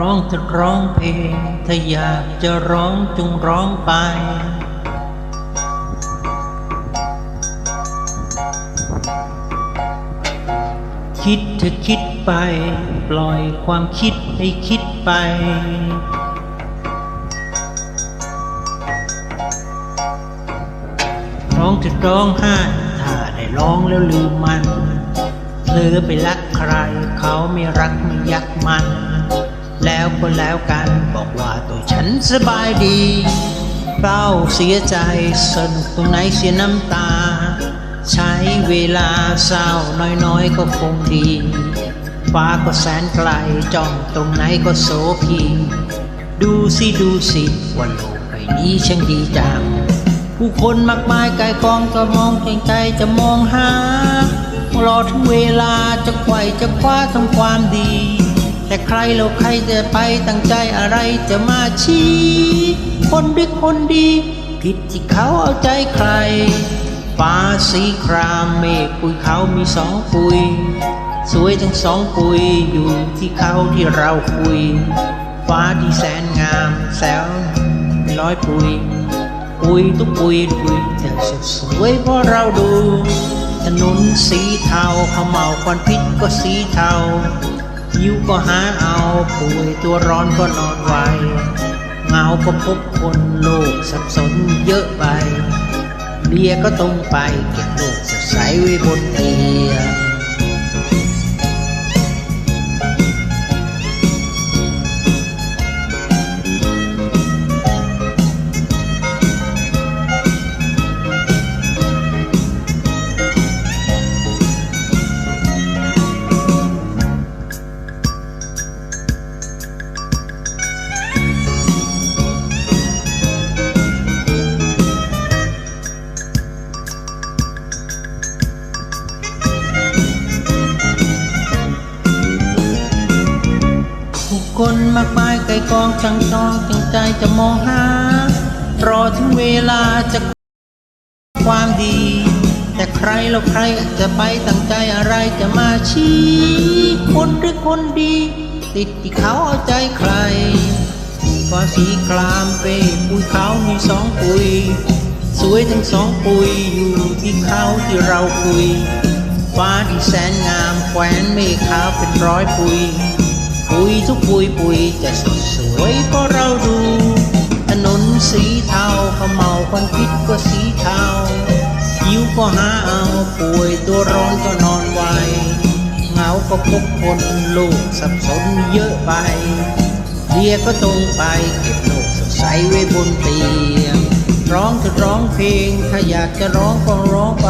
ร้องเธอร้องเพลง ถ้าอยากจะร้องจงร้องไป คิดเธอคิดไป ปล่อยความคิดให้คิดไป ร้องจะร้องไห้ถ้าได้ร้องแล้วลืมมันเธอไปรักใคร เขาไม่รักไม่ยักมัน แล้วก็แล้วกันบอกว่าตัวฉันสบายดีเศร้าเสียใจสนุกตรงไหนเสียน้ำตา ใช้เวลาเศร้าน้อยๆก็คงดีฟ้าก็แสนไกลจ้องตรงไหนก็โสพีดูสิดูสิว่าโลกใบนี้ช่างดีจังผู้คนมากมายกายกองก็มองเพียงใจจะมองหารอถึงเวลาจะไขว่จะคว้าทำความดี แต่ใครเราใครจะไปตั้งใจอะไรจะมาชี้ คนด้วยคนดี ผิดที่เขาเอาใจใคร ฟ้าสีครามเมฆปุยเขามีสองปุย สวยทั้งสองปุยอยู่ที่เขาที่เราคุย ฟ้าที่แสนงามแสวร้อยปุย ปุยทุกปุยปุยแต่สุดสวยเพราะเราดูถนนสีเทาขมเหมาควันพิษก็สีเทา หิวก็หาเอาป่วยตัวร้อนก็นอนไวเงาก็พบคนโลกสับสนเยอะไปเบียก็ตรงไปเก็บโลกสดใสไว้บนเตียง คนมากมายไกลกองจังจองจังใจจะมองหา รอถึงเวลาจะความดี แต่ใครเราใครจะไปตั้งใจอะไรจะมาชี้ คนหรือคนดี ติดที่เขาเอาใจใครฟ้าสีครามเป้ปุยเขามีสองปุย สวยทั้งสองปุยอยู่ที่เขาที่เราคุยฟ้าที่แสนงามแขวนเมฆขาวเป็นร้อยปุย ปุยปุยจะสดสวยเพราะเราดู ถนนสีเทาขมเมาควันพิษก็สีเทาหิวก็หาเอาป่วยตัวร้อนก็นอนไวเหงาก็พบคนลูกสับสนเยอะไปเรียก็ตรงไปเก็บโลกสดใสไว้บนเตียง ร้องจะร้องเพลง ถ้าอยากจะร้องก็ร้องไป